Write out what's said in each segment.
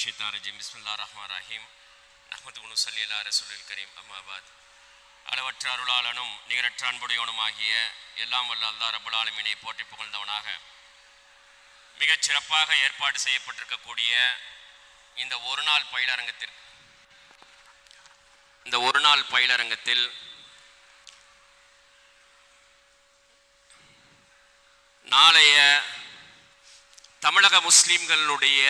ஷித்தார் ரஜீம் பிஸ்மில்லா ரஹ்மான் ரஹீம் அஹமது குனு சல்லி அல்லா ரசூலுல் கரீம் அம்மாபாத் அளவற்ற அருளாளனும் நிகரற்ற அன்புடையவனும் ஆகிய எல்லாம் வல்ல அல்லா ரபுல் ஆலமினை போற்றி புகழ்ந்தவனாக மிகச் சிறப்பாக ஏற்பாடு செய்யப்பட்டிருக்கக்கூடிய இந்த ஒரு நாள் பயிலரங்கத்திற்கு இந்த ஒரு நாள் பயிலரங்கத்தில் நாளைய தமிழக முஸ்லிம்களுடைய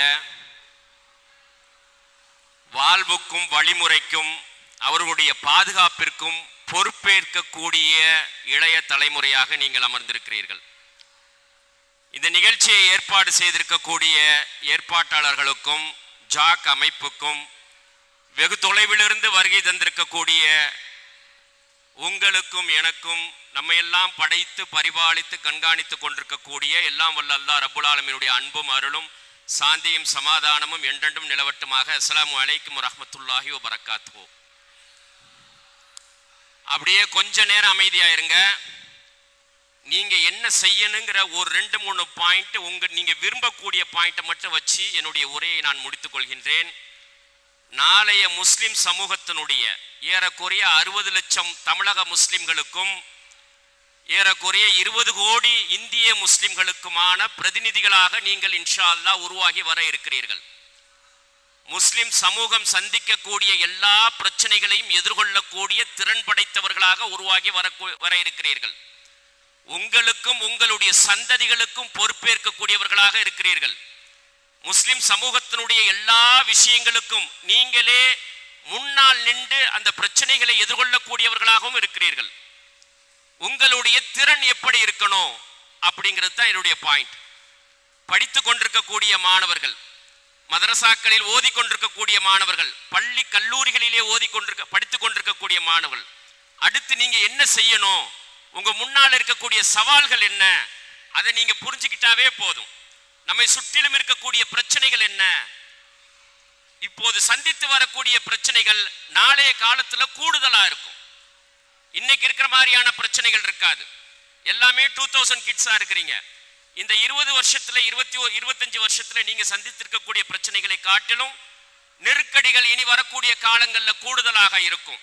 வாழ்வுக்கும் வழிமுறைக்கும் அவர்களுடைய பாதுகாப்பிற்கும் பொறுப்பேற்கக்கூடிய இளைய தலைமுறையாக நீங்கள் அமர்ந்திருக்கிறீர்கள். இந்த நிகழ்ச்சியை ஏற்பாடு செய்திருக்கக்கூடிய ஏற்பாட்டாளர்களுக்கும் ஜாக் அமைப்புக்கும் வெகு தொலைவிலிருந்து வருகை தந்திருக்கக்கூடிய உங்களுக்கும் எனக்கும் நம்மையெல்லாம் படைத்து பரிபாலித்து கண்காணித்து கொண்டிருக்கக்கூடிய எல்லாம் வல்ல அல்லா ரப்புல் அன்பும் அருளும் சாந்தியும் சமாதானமும் என்றென்றும் நிலவட்டுமாக அஸ்லாம் அலைக்கும் ரஹமத்துல்லாஹி வரக்காத்துவோ அப்படியே கொஞ்ச நேரம் அமைதியா இருங்க நீங்க என்ன செய்யணுங்கிற ஒரு ரெண்டு மூணு பாயிண்ட் உங்க நீங்க விரும்பக்கூடிய பாயிண்ட்டை மட்டும் வச்சு என்னுடைய உரையை நான் முடித்துக் கொள்கின்றேன். நாளைய முஸ்லிம் சமூகத்தினுடைய ஏறக்குறைய அறுபது லட்சம் தமிழக முஸ்லிம்களுக்கும் ஏறக்குறைய இருபது கோடி இந்திய முஸ்லிம்களுக்குமான பிரதிநிதிகளாக நீங்கள் இன்ஷா அல்லாஹ் உருவாகி வர இருக்கிறீர்கள். முஸ்லிம் சமூகம் சந்திக்கக்கூடிய எல்லா பிரச்சனைகளையும் எதிர்கொள்ளக்கூடிய திறன் படைத்தவர்களாக உருவாகி வர வர இருக்கிறீர்கள். உங்களுக்கும் உங்களுடைய சந்ததிகளுக்கும் பொறுப்பேற்கக்கூடியவர்களாக இருக்கிறீர்கள். முஸ்லிம் சமூகத்தினுடைய எல்லா விஷயங்களுக்கும் நீங்களே முன்னால் நின்று அந்த பிரச்சனைகளை எதிர்கொள்ளக்கூடியவர்களாகவும் இருக்கிறீர்கள். உங்களுடைய திறன் எப்படி இருக்கணும் அப்படிங்கிறது தான் என்னுடைய பாயிண்ட் படித்து கொண்டிருக்கக்கூடிய மாணவர்கள் மதரசாக்களில் ஓதி கொண்டிருக்கக்கூடிய மாணவர்கள் பள்ளி கல்லூரிகளிலே ஓதி கொண்டிருக்க படித்து கொண்டிருக்கக்கூடிய மாணவர்கள் அடுத்து நீங்கள் என்ன செய்யணும் உங்கள் முன்னால் இருக்கக்கூடிய சவால்கள் என்ன அதை நீங்கள் புரிஞ்சுக்கிட்டாவே போதும். நம்மை சுற்றிலும் இருக்கக்கூடிய பிரச்சனைகள் என்ன இப்போது சந்தித்து வரக்கூடிய பிரச்சனைகள் நாளைய காலத்தில் கூடுதலாக இருக்கும். இன்னைக்கு இருக்கிற மாதிரியான பிரச்சனைகள் இருக்காது. எல்லாமே டூ தௌசண்ட் கிட்ஸா இருக்கிறீங்க. இந்த இருபது வருஷத்துல இருபத்தி ஓ இருபத்தஞ்சு வருஷத்துல நீங்க சந்தித்திருக்கக்கூடிய பிரச்சனைகளை காட்டிலும் நெருக்கடிகள் இனி வரக்கூடிய காலங்கள்ல கூடுதலாக இருக்கும்.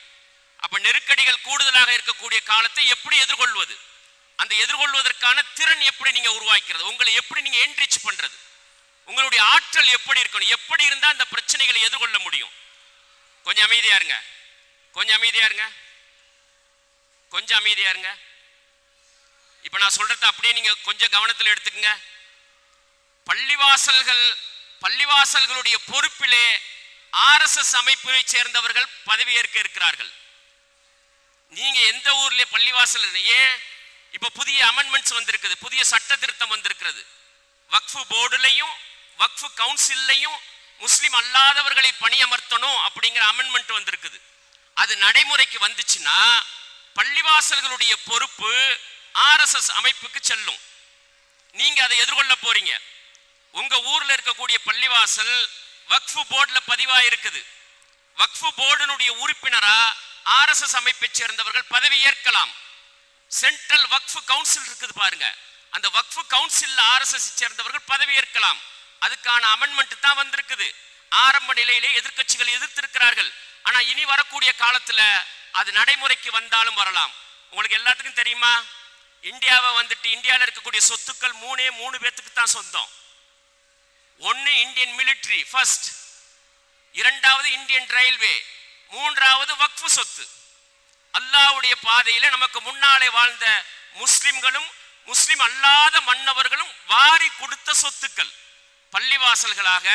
அப்ப நெருக்கடிகள் கூடுதலாக இருக்கக்கூடிய காலத்தை எப்படி எதிர்கொள்வது? அந்த எதிர்கொள்வதற்கான திறன் எப்படி நீங்க உருவாக்கிறது? உங்களை எப்படி நீங்க என்ரிச் பண்றது? உங்களுடைய ஆற்றல் எப்படி இருக்கணும்? எப்படி இருந்தா அந்த பிரச்சனைகளை எதிர்கொள்ள முடியும்? கொஞ்சம் அமைதியா இருங்க. கொஞ்சம் அமைதியா இருங்க. கொஞ்சம் அமைதியா இருங்க. இப்ப நான் சொல்றத அப்படியே நீங்க கொஞ்சம் கவனத்தில் எடுத்துக்கங்க. பள்ளிவாசல்கள் பள்ளிவாசல்களுடைய பொறுப்பிலே ஆர்எஸ்எஸ் அமைப்பை சேர்ந்தவர்கள் பதவியேற்க இருக்கிறார்கள். நீங்க எந்த ஊர்ல பள்ளிவாசல் ஏன்? இப்ப புதிய அமெண்ட்மெண்ட்ஸ் வந்திருக்குது. புதிய சட்ட திருத்தம் வந்திருக்கிறது. வக்ஃபு போர்டுலையும் வக்ஃபு கவுன்சில்லையும் முஸ்லிம் அல்லாதவர்களை பணியமர்த்தணும் அப்படிங்கிற அமெண்ட்மெண்ட் வந்திருக்குது. அது நடைமுறைக்கு வந்துச்சுன்னா பள்ளிவாசல்களுடைய பொறுப்பு ஆர்எஸ்எஸ் அமைப்புக்கு செல்லும். நீங்க அதை எதிர்கொள்ள போறீங்க. உங்க ஊர்ல இருக்கக்கூடிய பள்ளிவாசல் வக்ஃபு போர்டுல பதிவா இருக்குது வக்ஃபு போர்டினுடைய உறுப்பினரா ஆர்எஸ்எஸ் அமைப்பை சேர்ந்தவர்கள் பதவி ஏற்கலாம். சென்ட்ரல் வக்ஃபு கவுன்சில் இருக்குது பாருங்க. அந்த வக்ஃபு கவுன்சில் ஆர்எஸ்எஸ் சேர்ந்தவர்கள் பதவி ஏற்கலாம். அதுக்கான அமெண்ட்மெண்ட் தான் வந்திருக்குது. ஆரம்ப நிலையிலே எதிர்க்கட்சிகள் எதிர்த்திருக்கிறார்கள். ஆனா இனி வரக்கூடிய காலத்துல அது நடைமுறைக்கு வந்தாலும் வரலாம். உங்களுக்கு எல்லாத்துக்கும் தெரியுமா? இந்தியாவை வந்துட்டு இந்தியாவில் இருக்கக்கூடிய சொத்துக்கள் மூணே மூணு பேர்த்துக்கு தான் சொந்தம். ஒன்னு இந்தியன் மிலிட்டரி ஃபர்ஸ்ட் இரண்டாவது இந்தியன் ரயில்வே மூன்றாவது வக்ஃபு சொத்து. அல்லாஹ்வுடைய பாதையில் நமக்கு முன்னாலே வாழ்ந்த முஸ்லிம்களும் முஸ்லிம் அல்லாத மன்னவர்களும் வாரி கொடுத்த சொத்துக்கள். பள்ளிவாசல்களாக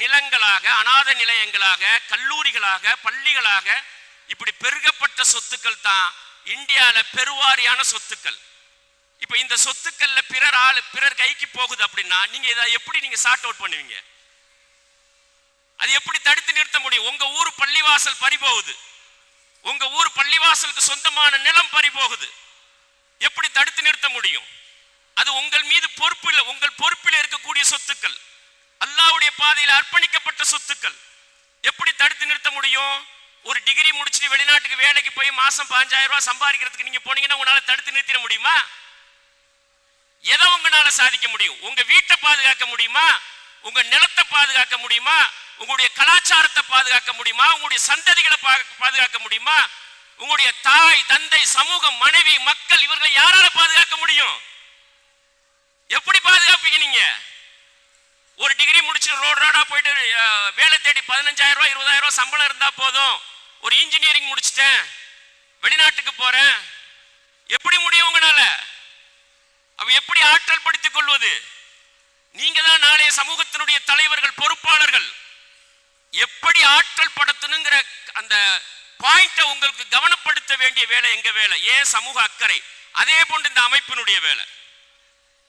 நிலங்களாக அநாத நிலையங்களாக கல்லூரிகளாக பள்ளிகளாக இப்படி பெருகப்பட்ட சொத்துக்கள் தான் இந்தியால பெருவாரியான சொத்துக்கள். இப்ப இந்த சொத்துக்கள்ல பிறர் ஆளு பிறர் கைக்கு போகுது அப்படின்னா நீங்க இதை எப்படி நீங்க சார்ட் அவுட் பண்ணுவீங்க? அது எப்படி தடுத்து நிறுத்த முடியும்? உங்க ஊர் பள்ளிவாசல் பறி போகுது உங்க ஊர் பள்ளிவாசலுக்கு சொந்தமான நிலம் பறி போகுது எப்படி தடுத்து நிறுத்த முடியும்? அது உங்கள் மீது பொறுப்பு இல்லை. உங்கள் பொறுப்பில் இருக்கக்கூடிய சொத்துக்கள். அல்லாஹ்வுடைய பாதையில் அர்ப்பணிக்கப்பட்ட சொத்துக்கள். எப்படி தடுத்து நிறுத்த முடியும்? ஒரு டிகிரி முடிச்சுட்டு வெளிநாட்டுக்கு வேலைக்கு போய் மாசம் பாஞ்சாயிரம் ரூபாய் சம்பாதிக்கிறதுக்கு நீங்க போனீங்கன்னா உங்களால தடுத்து நிறுத்திட முடியுமா? எதை உங்களால சாதிக்க முடியும்? உங்க வீட்டை பாதுகாக்க முடியுமா? உங்க நிலத்தை பாதுகாக்க முடியுமா? உங்களுடைய கலாச்சாரத்தை பாதுகாக்க முடியுமா? உங்களுடைய சந்ததிகளை பா- பாதுகாக்க முடியுமா? உங்களுடைய தாய் தந்தை சமூகம் மனைவி மக்கள் இவர்களை யாரால பாதுகாக்க முடியும்? எப்படி பாதுகாப்பீங்க நீங்க? ஒரு டிகிரி முடிச்சுட்டு ரோடு ரோடா போயிட்டு வேலை தேடி பதினஞ்சாயிரம் ரூபாய் இருபதாயிரம் ரூபாய் சம்பளம் இருந்தா போதும். ஒரு இன்ஜினியரிங் முடிச்சிட்டேன். வெளிநாட்டுக்கு போறேன். எப்படி முடியும் உங்களால? அவ எப்படி ஆற்றல் படுத்திக் கொள்வது? நீங்க தான் நாளைய சமூகத்தினுடைய தலைவர்கள் பொறுப்பாளர்கள். எப்படி ஆற்றல் படுத்தணுங்கிற அந்த பாயிண்ட உங்களுக்கு கவனப்படுத்த வேண்டிய வேலை எங்க வேலை? ஏன் சமூக அக்கறை. அதே போன்று இந்த அமைப்பினுடைய வேலை.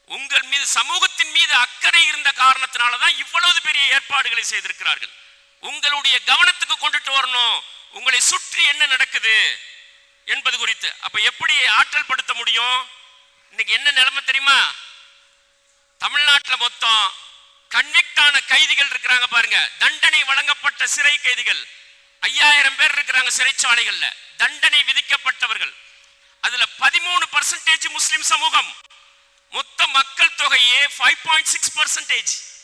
உங்கள் மீது சமூகத்தின் மீது அக்கறை இருந்த காரணத்தினால தான் இவ்வளவு பெரிய ஏற்பாடுகளை செய்திருக்கிறார்கள். உங்களுடைய கவனத்துக்கு கொண்டுட்டு வரணும். உங்களை சுற்றி என்ன நடக்குது என்பது குறித்து. அப்ப எப்படி ஆற்றல் படுத்த முடியும்? இன்னைக்கு என்ன நிலைமை தெரியுமா? தமிழ்நாட்டுல மொத்தம் கன்விக்டான ஆன கைதிகள் இருக்கிறாங்க பாருங்க. தண்டனை வழங்கப்பட்ட சிறை கைதிகள். ஐயாயிரம் பேர் இருக்கிறாங்க சிறைச்சாலைகள்ல. தண்டனை விதிக்கப்பட்டவர்கள். அதுல பதிமூணு பர்சன்டேஜ் முஸ்லிம் சமூகம். மொத்த மக்கள் தொகையே ஃபைவ் பாயிண்ட் சிக்ஸ் பர்சன்டேஜ்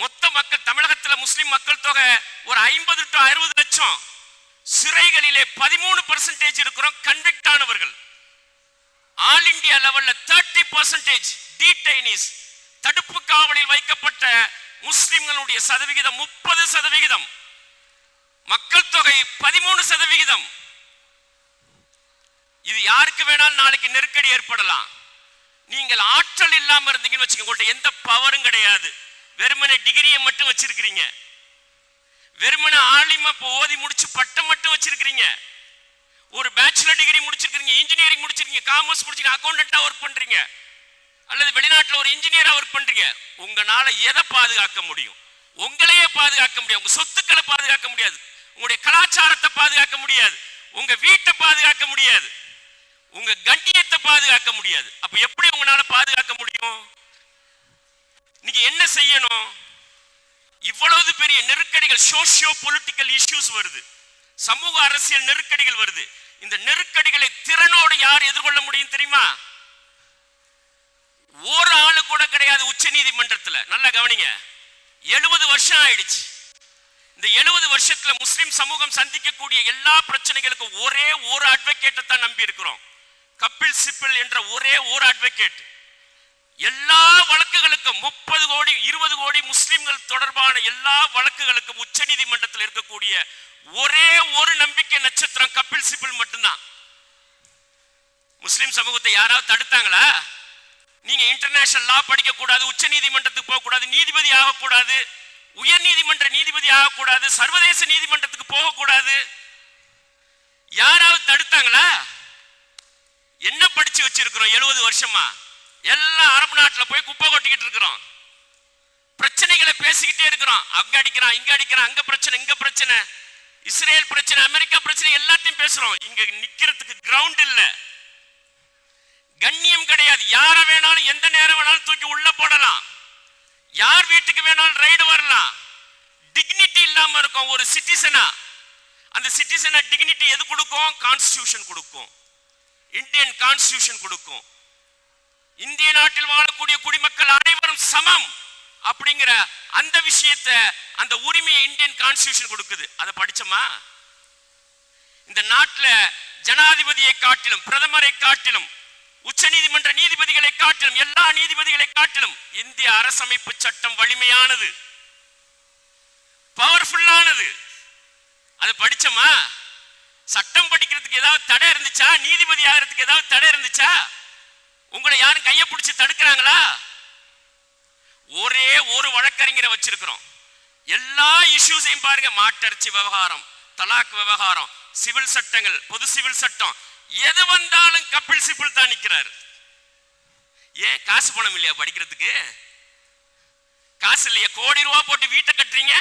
மொத்த மக்கள் தமிழகத்துல முஸ்லிம் மக்கள் தொகை ஒரு ஐம்பது டு அறுபது லட்சம். சிறைகளிலே பதிமூணு பர்சன்டேஜ் இருக்கிறோம் கன்விக்ட் ஆனவர்கள். ஆல் இந்தியா லெவல்ல தேர்ட்டி பர்சன்டேஜ் டைனீஸ் தடுப்பு காவலில் வைக்கப்பட்ட முஸ்லிம்களுடைய சதவிகிதம் முப்பது சதவிகிதம். மக்கள் தொகை பதிமூணு சதவிகிதம். இது யாருக்கு வேணாலும் நாளைக்கு நெருக்கடி ஏற்படலாம். நீங்கள் ஆற்றல் இல்லாம இருந்தீங்கன்னு வச்சுக்கோங்க உங்கள்ட்ட எந்த பவரும் கிடையாது. வெறுமனை டிகிரியை மட்டும் வச்சிருக்கிறீங்க. வெறுமனை ஆலிமா இப்போ ஓதி முடிச்சு பட்டம் மட்டும் வச்சிருக்கிறீங்க. ஒரு பேச்சுலர் டிகிரி முடிச்சிருக்கீங்க இன்ஜினியரிங் முடிச்சிருக்கீங்க காமர்ஸ் முடிச்சிருக்கீங்க அக்கௌண்டண்டா ஒர்க் பண்றீங்க. அல்லது வெளிநாட்டுல ஒரு இன்ஜினியரா ஒர்க் பண்றீங்க. உங்களால எதை பாதுகாக்க முடியும்? உங்களையே பாதுகாக்க முடியாது. உங்க சொத்துக்களை பாதுகாக்க முடியாது. உங்களுடைய கலாச்சாரத்தை பாதுகாக்க முடியாது. உங்க வீட்டை பாதுகாக்க முடியாது. உங்க கண்டியத்தை பாதுகாக்க முடியாது. அப்ப எப்படி உங்களால பாதுகாக்க முடியும்? நீங்க என்ன செய்யணும்? இவ்வளவு பெரிய நெருக்கடிகள் சோசியோ பொலிட்டிக்கல் இஷ்யூஸ் வருது. சமூக அரசியல் நெருக்கடிகள் வருது. இந்த நெருக்கடிகளை திறனோடு யார் எதிர்கொள்ள முடியும் தெரியுமா? ஒரு ஆளு கூட கிடையாது உச்ச நீதிமன்றத்துல. நல்லா கவனிங்க. எழுபது வருஷம் ஆயிடுச்சு. இந்த எழுபது வருஷத்துல முஸ்லிம் சமூகம் சந்திக்கக்கூடிய எல்லா பிரச்சனைகளுக்கும் ஒரே ஒரு அட்வொகேட்டை தான் நம்பி இருக்கிறோம் கபில் சிப்பில் என்ற ஒரே ஒரு அட்வொகேட் எல்லா வழக்குகளுக்கும் முப்பது கோடி இருபது கோடி முஸ்லிம்கள் தொடர்பான எல்லா வழக்குகளுக்கும் உச்ச நீதிமன்றத்தில் இருக்கக்கூடிய ஒரே ஒரு நம்பிக்கை நட்சத்திரம் கபில் சிபில் மட்டும்தான். முஸ்லிம் சமூகத்தை யாராவது தடுத்தாங்களா? நீங்க இன்டர்நேஷனல் லா படிக்க கூடாது உச்ச நீதிமன்றத்துக்கு போக கூடாது நீதிபதி ஆகக்கூடாது உயர் நீதிமன்ற நீதிபதி ஆகக்கூடாது சர்வதேச நீதிமன்றத்துக்கு போகக்கூடாது. யாராவது தடுத்தாங்களா? என்ன படிச்சு வச்சிருக்கிறோம் எழுபது வருஷமா? எல்லாம் அரபு நாட்டுல போய் குப்பை கொட்டிக்கிட்டு இருக்கிறோம். பிரச்சனைகளை பேசிக்கிட்டே இருக்கிறோம். அங்க அடிக்கிறான் இங்க அடிக்கிறான் அங்க பிரச்சனை இங்க பிரச்சனை. இஸ்ரேல் பிரச்சனை அமெரிக்கா பிரச்சனை எல்லாத்தையும் பேசுறோம். இங்க நிக்கிறதுக்கு கிரவுண்ட் இல்ல. கண்ணியம் கிடையாது. யார வேணாலும் எந்த நேரம் வேணாலும் தூக்கி உள்ள போடலாம். யார் வீட்டுக்கு வேணாலும் ரைடு வரலாம். டிக்னிட்டி இல்லாம இருக்கும். ஒரு சிட்டிசனா அந்த சிட்டிசனா டிக்னிட்டி எது கொடுக்கும்? கான்ஸ்டியூஷன் கொடுக்கும். இந்தியன் கான்ஸ்டியூஷன் கொடுக்கும். இந்திய நாட்டில் வாழக்கூடிய குடிமக்கள் அனைவரும் சமம் அப்படிங்கிற அந்த விஷயத்தை அந்த உரிமையை இந்தியன் கான்ஸ்டியூஷன் கொடுக்குது. அதை படிச்சோமா? இந்த நாட்டில் ஜனாதிபதியை காட்டிலும் பிரதமரை காட்டிலும் உச்ச நீதிமன்ற நீதிபதிகளை காட்டிலும் எல்லா நீதிபதிகளை காட்டிலும் இந்திய அரசமைப்பு சட்டம் வலிமையானது. பவர்ஃபுல்லானது அது படிச்சோமா? சட்டம் படிக்கிறதுக்கு ஏதாவது தடை இருந்துச்சா? நீதிபதி ஆகிறதுக்கு ஏதாவது தடை இருந்துச்சா? உங்களை யாரும் கையை பிடிச்சு தடுக்கிறாங்களா? ஒரே ஒரு வழக்கறிஞரை வச்சிருக்கிறோம். எல்லா இஷ்யூஸையும் பாருங்க. மாட்டரிச்சி விவகாரம் தலாக் விவகாரம் சிவில் சட்டங்கள் பொது சிவில் சட்டம். எது வந்தாலும் கப்பில் சிபில் தான் நிக்கிறாரு. ஏன் காசு பணம் இல்லையா படிக்கிறதுக்கு? காசு இல்லையா? கோடி ரூபா போட்டு வீட்டை கட்டுறீங்க?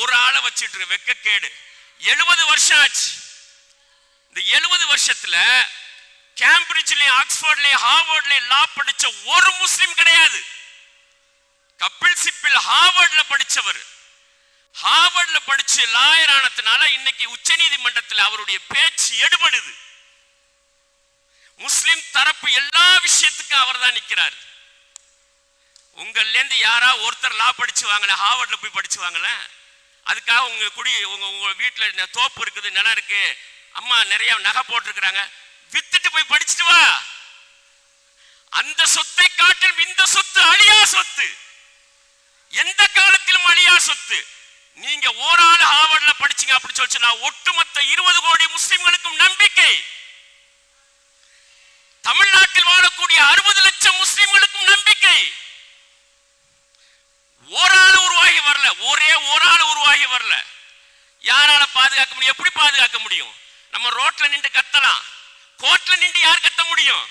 ஒரு ஆளை வச்சுட்டு இருக்க வெக்கக்கேடு. எழுபது வருஷம் ஆச்சு. இந்த எழுபது வருஷத்துல கேம்பிரிட்ஜ்லயும் ஆக்ஸ்போர்ட்லயும் ஹார்வர்ட்லயும் லா படிச்ச ஒரு முஸ்லிம் கிடையாது. கபில் சிப்பில் ஹார்வர்ட்ல படிச்சவர். ஹார்வர்ட்ல படிச்சு லாயர் ஆனதுனால இன்னைக்கு உச்சநீதிமன்றத்தில் அவருடைய பேச்சு எடுபடுது. முஸ்லிம் தரப்பு எல்லா விஷயத்துக்கும் அவர் தான் நிற்கிறார் உங்கள்ல இருந்து யாரா ஒருத்தர் லா படிச்சு வாங்கல ஹார்வர்ட்ல போய் படிச்சு வாங்கல? அதுக்காக உங்க குடி உங்க உங்க வீட்டுல தோப்பு இருக்குது நிலம் இருக்கு. அம்மா நிறைய நகை போட்டிருக்கிறாங்க. வித்துட்டு போய் படிச்சுட்டு வா. அந்த சொத்தை காட்டிலும் இந்த சொத்து அழியா சொத்து. எந்த காலத்திலும் அழியா சொத்து. நீங்க ஓராள் ஹார்வர்ட்ல படிச்சீங்க அப்படி சொல்லிச்சுன்னா ஒட்டுமொத்த இருபது கோடி முஸ்லிம்களுக்கும் நம்பிக்கை. தமிழ்நாட்டில் வாழக்கூடிய அறுபது லட்சம் முஸ்லிம்களுக்கும் நம்பிக்கை. ஓராள் உருவாகி வரல. ஒரே ஒரு உருவாகி வரல. யாரால பாதுகாக்க முடியும்? எப்படி பாதுகாக்க முடியும்? நம்ம ரோட்ல நின்று கத்தலாம். கோர்ட்ல நின்று யார் கத்த முடியும்?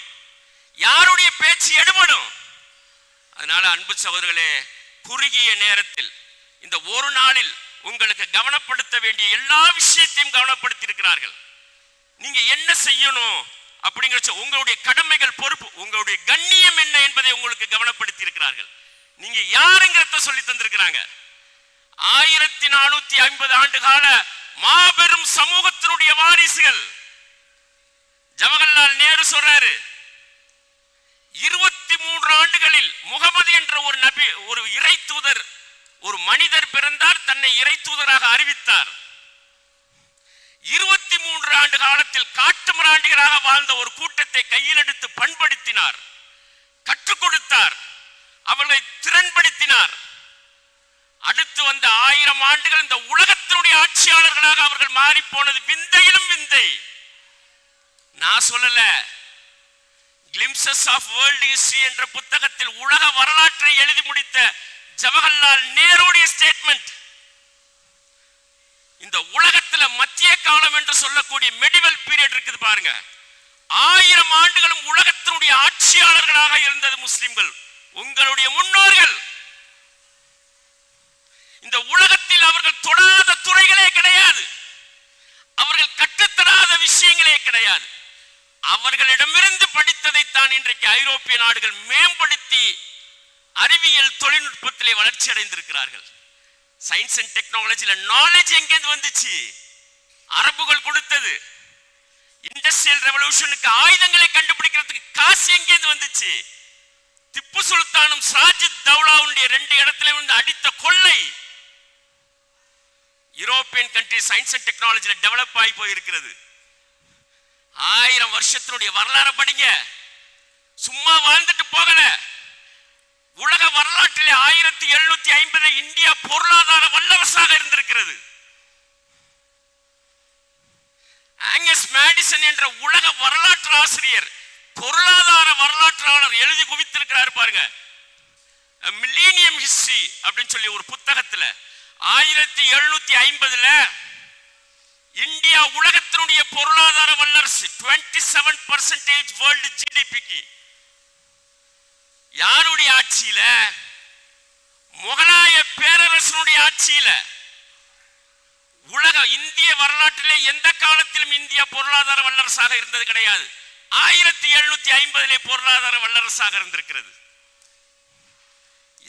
யாருடைய பேச்சு எடுபடும்? அதனால அன்பு சகோதரர்களே குறுகிய நேரத்தில் இந்த ஒரு நாளில் உங்களுக்கு கவனப்படுத்த வேண்டிய எல்லா விஷயத்தையும் கவனப்படுத்தி இருக்கிறார்கள் நீங்க என்ன செய்யணும் அப்படிங்கிற சொ- உங்களுடைய கடமைகள் பொறுப்பு உங்களுடைய கண்ணியம் என்ன என்பதை உங்களுக்கு கவனப்படுத்தி இருக்கிறார்கள் நீங்க யாருங்கிறத சொல்லி தந்திருக்கிறாங்க. ஆயிரத்தி நானூத்தி ஐம்பது ஆண்டு கால மாபெரும் சமூகத்தினுடைய வாரிசுகள் ஜவஹர்லால் நேரு சொல்றாரு இருபத்தி மூன்று ஆண்டுகளில் முகமது என்ற ஒரு நபி ஒரு இறை தூதர் ஒரு மனிதர் பிறந்தார் தன்னை இறை தூதராக அறிவித்தார். இருபத்தி மூன்று ஆண்டு காலத்தில் காட்டு மிராண்டிகளாக வாழ்ந்த ஒரு கூட்டத்தை கையில் எடுத்து பண்படுத்தினார் கற்றுக் கொடுத்தார் அவர்களை திறன்படுத்தினார். அடுத்து வந்த ஆயிரம் ஆண்டுகள் இந்த உலகத்தினுடைய ஆட்சியாளர்களாக அவர்கள் மாறி போனது விந்தையிலும் விந்தை. நான் சொல்லல. கிளிம்சஸ் ஆஃப் வேர்ல்ட் ஹிஸ்டரி என்ற புத்தகத்தில் உலக வரலாற்றை எழுதி முடித்த ஜவஹர்லால் நேருடைய ஸ்டேட்மெண்ட் இந்த உலகத்துல மத்திய காலம் என்று சொல்லக்கூடிய மெடிவல் பீரியட் இருக்குது பாருங்க. ஆயிரம் ஆண்டுகளும் உலகத்தினுடைய ஆட்சியாளர்களாக இருந்தது முஸ்லிம்கள். உங்களுடைய முன்னோர்கள். இந்த உலகத்தில் அவர்கள் தொடாத துறைகளே கிடையாது. அவர்கள் கற்றுத்தராத விஷயங்களே கிடையாது. அவர்களிடமிருந்து படித்ததைத்தான் இன்றைக்கு ஐரோப்பிய நாடுகள் மேம்படுத்தி அறிவியல் தொழில்நுட்பத்திலே வளர்ச்சி அடைந்திருக்கிறார்கள். சயின்ஸ் அண்ட் டெக்னாலஜியில நாலேஜ் எங்கேருந்து வந்துச்சு? அரபுகள் கொடுத்தது. இண்டஸ்ட்ரியல் ரெவல்யூஷனுக்கு ஆயுதங்களை கண்டுபிடிக்கிறதுக்கு காசு எங்கேருந்து வந்துச்சு? திப்பு சுல்தானும் சாஜித் தௌலாவுடைய ரெண்டு இடத்துல இருந்து அடித்த கொள்ளை யூரோப்பியன் கண்ட்ரி சயின்ஸ் அண்ட் டெக்னாலஜியில் டெவலப் ஆகி போயிருக்கிறது. ஆயிரம் வருஷத்தினுடைய வரலாறு படிங்க. சும்மா வாழ்ந்துட்டு போகல. உலக வரலாற்றிலே ஆயிரத்தி எழுநூத்தி ஐம்பது இந்தியா பொருளாதார வல்லரசாக இருந்திருக்கிறது. ஆங்கஸ் மேடிசன் என்ற உலக வரலாற்று ஆசிரியர் பொருளாதார வரலாற்றாளர் எழுதி குவித்திருக்கிறார் பாருங்க. மில்லேனியம் ஹிஸ்டரி அப்படின்னு சொல்லி ஒரு புத்தகத்துல ஆயிரத்தி எழுநூத்தி ஐம்பதுல இந்தியா உலக உலகத்தினுடைய பொருளாதார வல்லரசு 27% செவன் பர்சன்டேஜ் வேர்ல்டு ஜிடிபிக்கு யாருடைய ஆட்சியில? முகலாய பேரரசனுடைய ஆட்சியில. உலக இந்திய வரலாற்றிலே எந்த காலத்திலும் இந்தியா பொருளாதார வல்லரசாக இருந்தது கிடையாது. ஆயிரத்தி எழுநூத்தி ஐம்பதிலே பொருளாதார வல்லரசாக இருந்திருக்கிறது.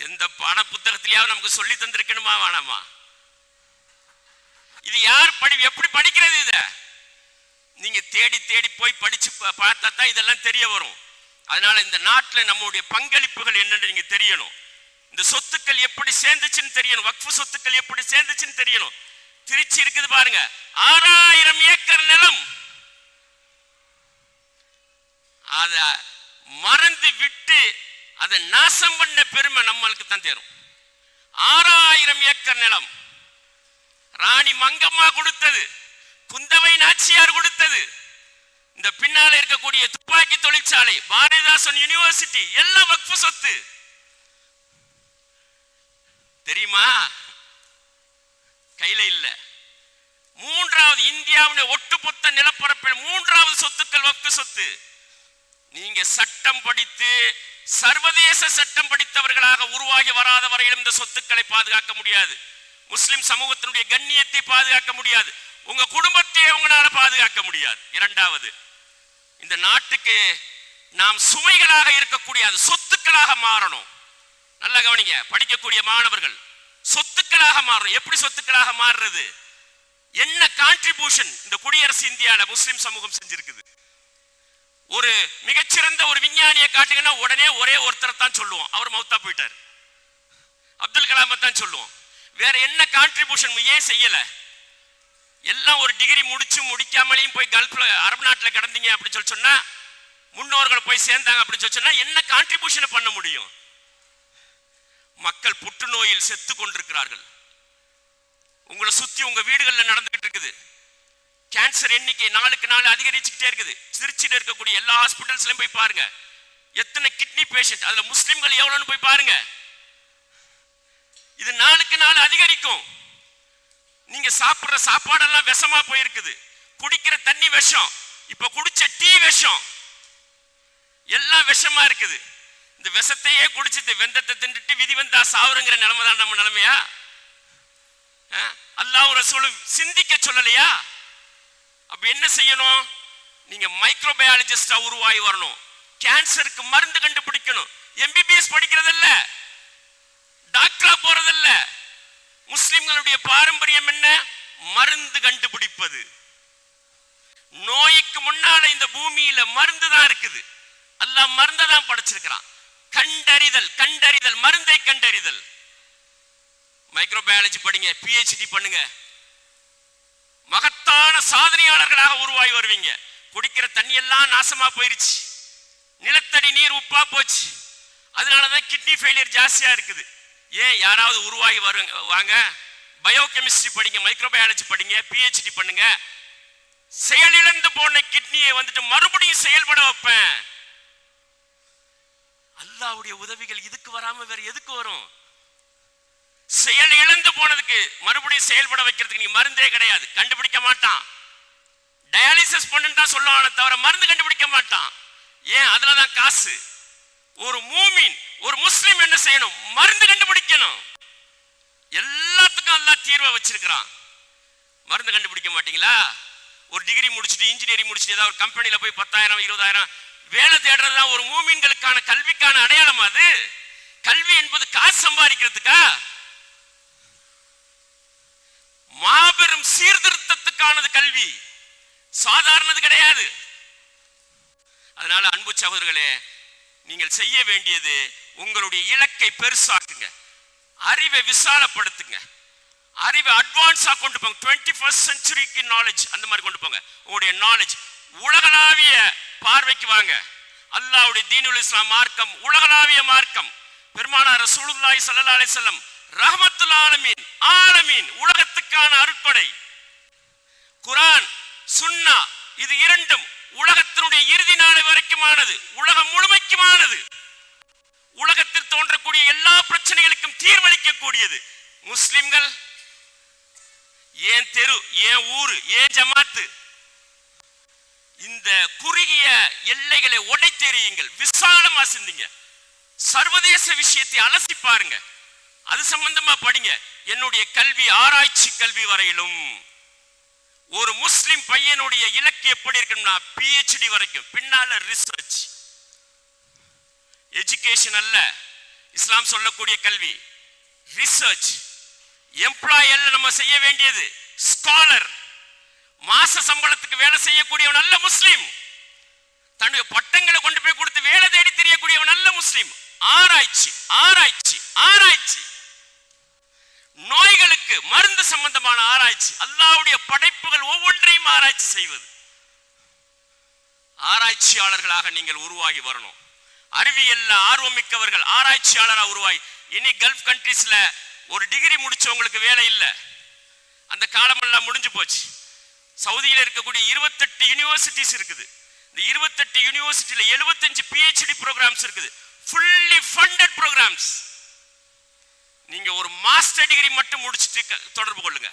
எந்த பாட புத்தகத்திலேயாவது நமக்கு சொல்லி தந்திருக்கணுமா வேணாமா? இது யார் படி எப்படி படிக்கிறது இதை? நீங்க தேடி தேடி போய் படிச்சு பார்த்தா தான் இதெல்லாம் தெரிய வரும். அதனால இந்த நாட்டில் நம்முடைய பங்களிப்புகள் என்னன்னு நீங்க தெரியணும். இந்த சொத்துக்கள் எப்படி சேர்ந்துச்சுன்னு தெரியணும். வக்ஃபு சொத்துக்கள் எப்படி சேர்ந்துச்சுன்னு தெரியணும். திருச்சி இருக்குது பாருங்க. ஆறாயிரம் ஏக்கர் நிலம். அத மறந்து விட்டு அதை நாசம் பண்ண பெருமை நம்மளுக்கு தான் தேரும். ஆறாயிரம் ஏக்கர் நிலம். ராணி மங்கம்மா கொடுத்தது. குந்தவை நாச்சியார் கொடுத்தது. இந்த பின்னால இருக்கக்கூடிய துப்பாக்கி தொழிற்சாலை பாரதிதாசன் யூனிவர்சிட்டி எல்லாம் வக்ஃபு சொத்து. தெரியுமா? கையில இல்ல. மூன்றாவது இந்தியாவுடைய ஒட்டுமொத்த நிலப்பரப்பில் மூன்றாவது சொத்துக்கள் வக்ஃபு சொத்து. நீங்க சட்டம் படித்து சர்வதேச சட்டம் படித்தவர்களாக உருவாகி வராத வரையிலும் இந்த சொத்துக்களை பாதுகாக்க முடியாது. முஸ்லிம் சமூகத்தினுடைய கண்ணியத்தை பாதுகாக்க முடியாது. உங்க குடும்பத்தை உங்களால பாதுகாக்க முடியாது. இரண்டாவது இந்த நாட்டுக்கு நாம் சுமைகளாக இருக்கக்கூடிய அது சொத்துக்களாக மாறணும். நல்லா கவனிங்க படிக்கக்கூடிய மாணவர்கள் சொத்துக்களாக மாறணும். எப்படி சொத்துக்களாக மாறுறது? என்ன கான்ட்ரிபியூஷன் இந்த குடியரசு இந்தியால முஸ்லிம் சமூகம் செஞ்சிருக்குது? ஒரு மிகச்சிறந்த ஒரு விஞ்ஞானியை காட்டுங்கன்னா உடனே ஒரே ஒருத்தரை தான் சொல்லுவோம். அவர் மௌத்தா போயிட்டார். அப்துல் கலாமை தான் சொல்லுவோம். வேற என்ன கான்ட்ரிபியூஷன் ஏன் செய்யல? எல்லாம் ஒரு டிகிரி முடிச்சு முடிக்காமலையும் போய் கல்ஃப்ல அரபு நாட்டில் கிடந்தீங்க அப்படின்னு சொல்லி சொன்னா முன்னோர்கள் போய் சேர்ந்தாங்க அப்படின்னு சொல்லி சொன்னா என்ன கான்ட்ரிபியூஷனை பண்ண முடியும்? மக்கள் புற்றுநோயில் செத்து கொண்டிருக்கிறார்கள். உங்களை சுத்தி உங்க வீடுகள்ல நடந்துகிட்டு இருக்குது. கேன்சர் எண்ணிக்கை நாளுக்கு நாள் அதிகரிச்சுக்கிட்டே இருக்குது. திருச்சியில் இருக்கக்கூடிய எல்லா ஹாஸ்பிட்டல்ஸ்லையும் போய் பாருங்க. எத்தனை கிட்னி பேஷண்ட் அதுல முஸ்லிம்கள் எவ்வளவுன்னு போய் பாருங்க. இது நாளுக்கு நாள் அதிகரிக்கும். நீங்க சாப்பிடுற சாப்பாடெல்லாம் விஷமா போயிருக்குது. குடிக்கிற தண்ணி விஷம். இப்ப குடிச்ச டீ விஷம். எல்லாம் விஷமா இருக்குது. இந்த விஷத்தையே குடிச்சிட்டு வெந்தத்தை தின்றுட்டு விதி வந்தா சாவுறங்கிற நிலைமை தான் நம்ம நிலைமையா? அல்லாஹ் ரசூலும் சிந்திக்க சொல்லலையா? அப்ப என்ன செய்யணும்? நீங்க மைக்ரோபயாலஜிஸ்டா உருவாகி வரணும். கேன்சருக்கு மருந்து கண்டுபிடிக்கணும். எம்பிபிஎஸ் படிக்கிறதல்ல. டாக்டரா போறதல்ல. முஸ்லிம்களுடைய பாரம்பரியம் என்ன? மருந்து கண்டுபிடிப்பது. நோய்க்கு முன்னால இந்த பூமியில மருந்து தான் இருக்குது. அல்லாஹ் மருந்தை தான் படைச்சிருக்கிறான். கண்டறிதல் கண்டறிதல் மருந்தை கண்டறிதல். மைக்ரோபயாலஜி படிங்க பிஹெச்டி பண்ணுங்க. மகத்தான சாதனையாளர்களாக உருவாகி வருவீங்க. குடிக்கிற தண்ணி எல்லாம் நாசமா போயிருச்சு. நிலத்தடி நீர் உப்பா போச்சு. அதனாலதான் கிட்னி ஃபெயிலியர் ஜாஸ்தியா இருக்குது. ஏன் யாராவது உருவாகி வருங்க வாங்க. பயோகெமிஸ்ட்ரி படிங்க மைக்ரோபயாலஜி படிங்க பிஹெச்டி பண்ணுங்க. செயலிழந்து போன கிட்னியை வந்துட்டு மறுபடியும் செயல்பட வைப்பேன். அல்லாவுடைய உதவிகள் இதுக்கு வராம வேற எதுக்கு வரும்? செயல் இழந்து போனதுக்கு மறுபடியும் செயல்பட வைக்கிறதுக்கு நீ மருந்தே கிடையாது. கண்டுபிடிக்க மாட்டான். டயாலிசிஸ் பண்ணுன்னு தான் சொல்லுவான தவிர மருந்து கண்டுபிடிக்க மாட்டான். ஏன்? அதுலதான் காசு. ஒரு மூமின் ஒரு முஸ்லிம் என்ன செய்யணும்? மருந்து கண்டுபிடிக்கணும். எல்லாத்துக்கும் அல்லா தீர்வை வச்சிருக்கிறான். மருந்து கண்டுபிடிக்க மாட்டீங்களா? ஒரு டிகிரி முடிச்சுட்டு இன்ஜினியரிங் முடிச்சுட்டு ஏதாவது ஒரு கம்பெனில போய் பத்தாயிரம் இருபதாயிரம் வேலை தேடுறதுதான் ஒரு மூமின்களுக்கான கல்விக்கான அடையாளம் அது? கல்வி என்பது காசு சம்பாதிக்கிறதுக்கா? மாபெரும் சீர்திருத்தத்துக்கானது கல்வி. சாதாரணது கிடையாது. அதனால அன்பு சகோதரர்களே நீங்கள் செய்ய வேண்டியது உங்களுடைய இலக்கை பெருசாக்குங்க. அறிவை விசாலப்படுத்துங்க. அறிவை அட்வான்ஸா கொண்டு போங்க. டுவெண்ட்டி ஃபர்ஸ்ட் சென்ச்சுரிக்கு நாலேஜ் அந்த மாதிரி கொண்டு போங்க. உங்களுடைய நாலேஜ் உலகளாவிய பார்வைக்கு வாங்க. அல்லாவுடைய தீனுல் இஸ்லாம் மார்க்கம் உலகளாவிய மார்க்கம். பெருமானார் ரசூலுல்லாஹி சல்லா அலி செல்லம் ரஹமத்துல் ஆலமீன் ஆலமீன் உலகத்துக்கான அருட்கொடை. குரான் சுன்னா இது இரண்டும் உலகத்தினுடைய இறுதி நாள் வரைக்குமானது. உலகம் முழுமைக்குமானது. உலகத்தில் தோன்றக்கூடிய எல்லா பிரச்சனைகளுக்கும் தீர்வளிக்கக்கூடியது. முஸ்லிம்கள் ஏன் தெரு ஏன் ஊரு ஏன் ஜமாத்து? இந்த குறுகிய எல்லைகளை உடைத்தெறியுங்கள் விசாலமா சிந்திங்க. சர்வதேச விஷயத்தை அலசி பாருங்க. அது சம்பந்தமா படிங்க. என்னுடைய கல்வி ஆராய்ச்சி கல்வி வரையிலும். ஒரு முஸ்லிம் பையனுடைய இலக்கு எப்படி இருக்குன்னா பிஹெச்டி வரைக்கும். பின்னால ரிசர்ச் எஜுகேஷன் அல்ல. இஸ்லாம் சொல்லக்கூடிய கல்வி. ரிசர்ச் எம்ப்ளாய் அல்ல நம்ம செய்ய வேண்டியது. ஸ்காலர் மாச சம்பளத்துக்கு வேலை செய்யக்கூடியவன் நல்ல முஸ்லீம். தன்னுடைய பட்டங்களை கொண்டு போய் கொடுத்து வேலை தேடி தெரியக்கூடியவன் நல்ல முஸ்லீம். ஆராய்ச்சி ஆராய்ச்சி ஆராய்ச்சி. நோய்களுக்கு மருந்து சம்பந்தமான ஆராய்ச்சி. அல்லாவுடைய படைப்புகள் ஒவ்வொன்றையும் ஆராய்ச்சி செய்வது. ஆராய்ச்சியாளர்களாக நீங்கள் உருவாகி வரணும். அறிவியல்ல ஆர்வம் மிக்கவர்கள் ஆராய்ச்சியாளரா உருவாய். இனி கல்ஃப் கண்ட்ரீஸ்ல ஒரு டிகிரி முடிச்சவங்களுக்கு வேலை இல்லை. அந்த காலமெல்லாம் முடிஞ்சு போச்சு. சவுதியில் இருக்கக்கூடிய இருபத்தெட்டு யூனிவர்சிட்டிஸ் இருக்குது. இந்த இருபத்தெட்டு யூனிவர்சிட்டியில் எழுபத்தஞ்சு பிஹெச்டி ப்ரோக்ராம்ஸ் இருக்குது. ஃபுல்லி ஃபண்டட் ப்ரோக்ராம்ஸ் நீங்க ஒரு மாஸ்டர் டிகிரி மட்டும் முடிச்சுட்டு தொடர்பு கொள்ளுங்க.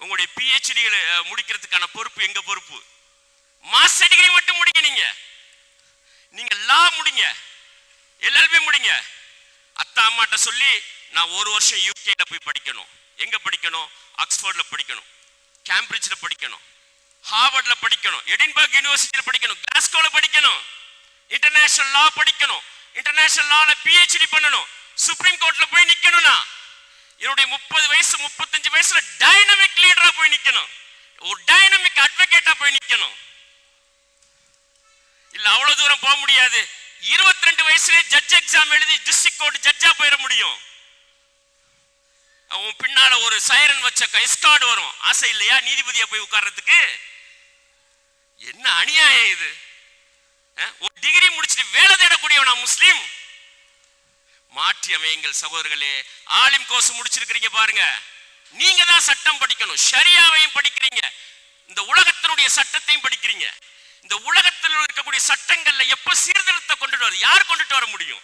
உங்களுடைய பிஹெச்டி முடிக்கிறதுக்கான பொறுப்பு எங்க பொறுப்பு? மாஸ்டர் டிகிரி மட்டும் முடிக்க நீங்க. நீங்க லா முடிங்க. எல்எல்பி முடிங்க. அத்தா அம்மாட்ட சொல்லி நான் ஒரு வருஷம் யூகேல போய் படிக்கணும். எங்க படிக்கணும்? ஆக்ஸ்போர்ட்ல படிக்கணும். கேம்பிரிட்ஜ்ல படிக்கணும். ஹார்வர்ட்ல படிக்கணும். எடின்பர்க் யூனிவர்சிட்டியில படிக்கணும். கிளாஸ்கோல படிக்கணும். இன்டர்நேஷனல் லா படிக்கணும். இன்டர்நேஷனல் லால பிஹெச்டி பண்ணணும். சுப்ரீம் கோர்ட்ல போய் நிக்கணும்னா என்னுடைய முப்பது வயசு முப்பத்தஞ்சு வயசுல டைனமிக் லீடரா போய் நிக்கணும். ஒரு டைனமிக் அட்வொகேட்டா போய் நிக்கணும். இல்ல அவ்வளவு தூரம் போக முடியாது. இருபத்தி ரெண்டு வயசுல ஜட்ஜ் எக்ஸாம் எழுதி டிஸ்ட்ரிக்ட் கோர்ட் ஜட்ஜா போயிட முடியும். அவன் பின்னால ஒரு சைரன் வச்ச எஸ்கார்டு வரும். ஆசை இல்லையா நீதிபதியா போய் உட்கார்றதுக்கு? என்ன அநியாயம் இது? ஒரு டிகிரி முடிச்சுட்டு வேலை தேடக்கூடியவனா முஸ்லீம். மாற்றி அமையுங்கள் சகோதரர்களே. ஆலிம் கோர்ஸ் முடிச்சிருக்கிறீங்க பாருங்க. நீங்க தான் சட்டம் படிக்கணும். ஷரியாவையும் படிக்கிறீங்க. இந்த உலகத்தினுடைய சட்டத்தையும் படிக்கிறீங்க. இந்த உலகத்தில் இருக்கக்கூடிய சட்டங்கள்ல எப்ப சீர்திருத்தம் கொண்டுட்டு வர யார் கொண்டுட்டு வர முடியும்?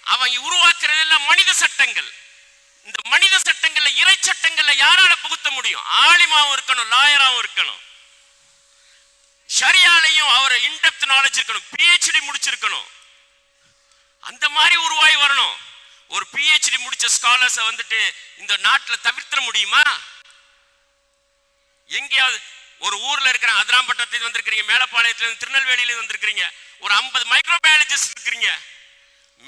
அவன் உருவாக்குறது எல்லாம் மனித சட்டங்கள். இந்த மனித சட்டங்கள்ல இறை சட்டங்கள்ல யாரால புகுத்த முடியும்? ஆலிமாவும் இருக்கணும் லாயராவும் இருக்கணும். ஷரியாலையும் அவர் இன்டெப்த் நாலேஜ் இருக்கணும் பிஹெச்டி முடிச்சிருக்கணும். அந்த மாதிரி உருவாகி வரணும். ஒரு பிஹெச்டி முடிச்ச ஸ்காலர்ஸை வந்துட்டு இந்த நாட்டுல தவிர்த்திட முடியுமா? எங்கேயாவது ஒரு ஊர்ல இருக்கிற அதிராம்பட்டத்தில் வந்திருக்கிறீங்க மேலப்பாளையத்திலிருந்து திருநெல்வேலியிலிருந்து வந்திருக்கிறீங்க ஒரு ஐம்பது மைக்ரோபயாலஜிஸ்ட் இருக்கிறீங்க.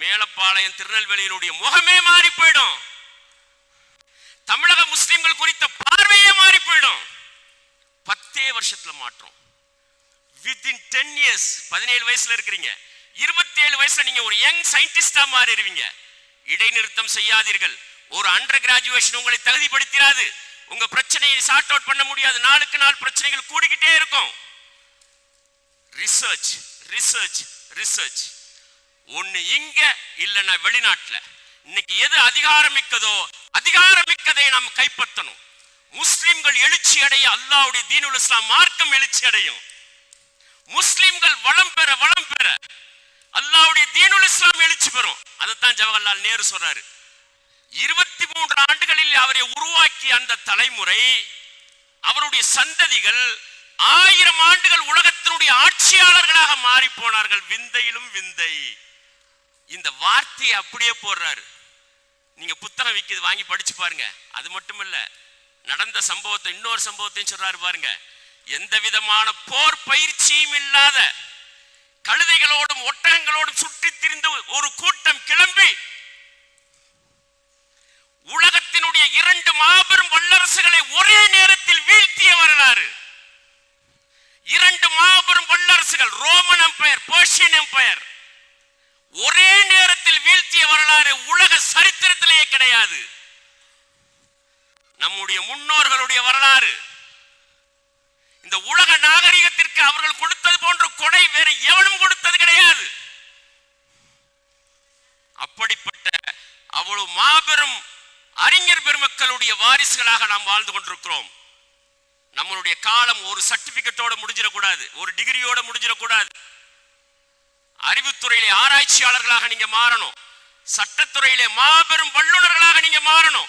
மேலப்பாளையம் திருநெல்வேலியினுடைய முகமே மாறி போயிடும் தமிழக முஸ்லிம்கள் குறித்த பார்வையே மாறி போயிடும் பத்தே வருஷத்துல மாற்றம். வித்தின் டென் இயர்ஸ் பதினேழு வயசுல இருக்கிறீங்க. இருபத்தி ஏழு வயசுல நீங்க ஒரு யங் சயின்டிஸ்டா மாறிடுவீங்க. இடைநிறுத்தம் செய்யாதீர்கள். ஒரு அண்டர் கிராஜுவேஷன் உங்களை தகுதிப்படுத்திடாது உங்க பிரச்சனையை சார்ட் அவுட் பண்ண முடியாது. நாளுக்கு நாள் பிரச்சனைகள் கூடிக்கிட்டே இருக்கும். ரிசர்ச் ரிசர்ச் ரிசர்ச் ஒண்ணு இங்க இல்லைன்னா வெளிநாட்டுல. இன்னைக்கு எது அதிகாரமிக்கதோ அதிகாரமிக்கதை நாம் கைப்பற்றணும். முஸ்லிம்கள் எழுச்சி அடைய அல்லாவுடைய தீனுல் இஸ்லாம் மார்க்கம் எழுச்சி அடையும். முஸ்லிம்கள் வளம் பெற வளம் பெற அல்லாவுடைய தீனுல் இஸ்லாம் எழுச்சி பெறும். அதைத்தான் ஜவஹர்லால் நேரு சொல்றாரு. இருபத்தி இருபத்தி மூன்று ஆண்டுகளில் அவரை உருவாக்கிய அந்த தலைமுறை அவருடைய சந்ததிகள் ஆயிரம் ஆண்டுகள் உலகத்தினுடைய ஆட்சியாளர்களாக மாறி போனார்கள். விந்தையிலும் விந்தை. இந்த வார்த்தையை அப்படியே போடுறாரு. நீங்க புத்தகம் விற்கிது வாங்கி படிச்சு பாருங்க. அது மட்டும் இல்ல நடந்த சம்பவத்தை இன்னொரு சம்பவத்தையும் சொல்றாரு பாருங்க. எந்த விதமான போர் பயிற்சியும் இல்லாத கழுதைகளோடும் ஒட்டகங்களோடும் சுற்றி திரிந்த ஒரு கூட்டம் கிளம்பி உலகத்தினுடைய இரண்டு மாபெரும் வல்லரசுகளை ஒரே நேரத்தில் வீழ்த்திய வரலாறு இரண்டு மாபெரும் வல்லரசுகள் ரோமன் எம்பையர் பர்ஷியன் எம்பையர் ஒரே நேரத்தில் வீழ்த்திய வரலாறு உலக சரித்திரத்திலேயே கிடையாது நம்முடைய முன்னோர்களுடைய வரலாறு இந்த உலக நாகரிகத்திற்கு அவர்கள் கொடுத்தது போன்ற கொடை வேறு எவனும் கொடுத்தது கிடையாது அப்படிப்பட்ட அவ்வளவு மாபெரும் அறிஞர் பெருமக்களுடைய வாரிசுகளாக நாம் வாழ்ந்து கொண்டிருக்கிறோம். நம்மளுடைய காலம் ஒரு சர்டிபிகேட்டோட முடிஞ்சிடக்கூடாது ஒரு டிகிரியோட முடிஞ்சிடக்கூடாது. அறிவுத்துறையிலே ஆராய்ச்சியாளர்களாக நீங்க மாறணும். சட்டத்துறையிலே மாபெரும் வல்லுநர்களாக நீங்க மாறணும்.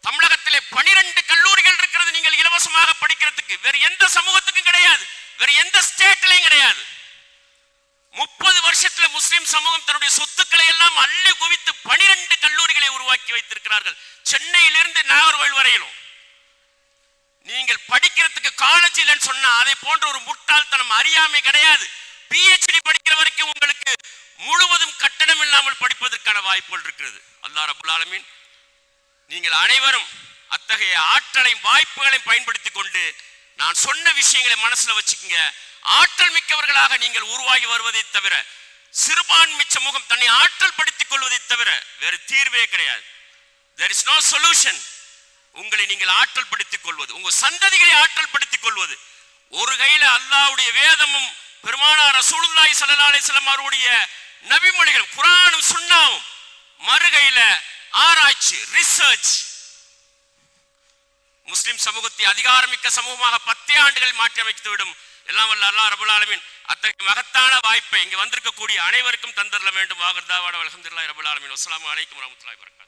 தமிழகத்திலே பனிரெண்டு கல்லூரிகள் இருக்கிறது நீங்கள் இலவசமாக படிக்கிறதுக்கு. வேற எந்த சமூகத்துக்கும் கிடையாது. வேற எந்த ஸ்டேட்லயும் கிடையாது. முப்பது வருஷத்துல முஸ்லிம் சமூகம் தன்னுடைய சொத்துக்களை எல்லாம் அள்ளி குவித்து பனிரெண்டு கல்லூரிகளை உருவாக்கி வைத்திருக்கிறார்கள். சென்னையிலிருந்து நாகர்கோவில் வரையிலும். நீங்கள் படிக்கிறதுக்கு காலேஜ் இல்லைன்னு சொன்னா அதை போன்ற ஒரு முட்டாள்தனம் அறியாமை கிடையாது. பிஹெச்டி படிக்கிற வரைக்கும் உங்களுக்கு முழுவதும் கட்டணம் இல்லாமல் படிப்பதற்கான வாய்ப்புகள் இருக்கிறது. அல்லா ரபுல் ஆலமீன் நீங்கள் அனைவரும் அத்தகைய ஆற்றலையும் வாய்ப்புகளையும் பயன்படுத்தி கொண்டு நான் சொன்ன விஷயங்களை மனசுல வச்சுக்கோங்க. ஆற்றல் மிக்கவர்களாக நீங்கள் உருவாகி வருவதை தவிர சிறுபான்மை சமூகம் தன்னை ஆற்றல் படுத்திக் கொள்வதை தவிர வேறு தீர்வே கிடையாது. தெர் இஸ் நோ சொல்யூஷன் உங்களை நீங்கள் ஆற்றல் படுத்திக் கொள்வது உங்க சந்ததிகளை ஆற்றல் படுத்திக் கொள்வது. ஒரு கையில அல்லாஹ்வுடைய வேதமும் பெருமானார் ரசூலுல்லாஹி ஸல்லல்லாஹு அலைஹி வஸல்லம் அவருடைய நபிமொழிகள் குரானும் சுண்ணாவும் மறுகையில ஆராய்ச்சி ரிசர்ச் முஸ்லிம் சமூகத்தை அதிகாரமிக்க சமூகமாக பத்தே ஆண்டுகள் மாற்றி அமைத்து விடும் எல்லாம் வல்ல அல்லா ரபுல் அத்தகைய மகத்தான வாய்ப்பை இங்கே வந்திருக்கக்கூடிய அனைவருக்கும் தந்தரல வேண்டும். வாகர்தாவாட அல்ஹம்துலில்லாஹி ரபுல் ஆலமீன். அஸ்ஸலாமு அலைக்கும் வரஹ்மத்துல்லாஹி வபரகாத்துஹு.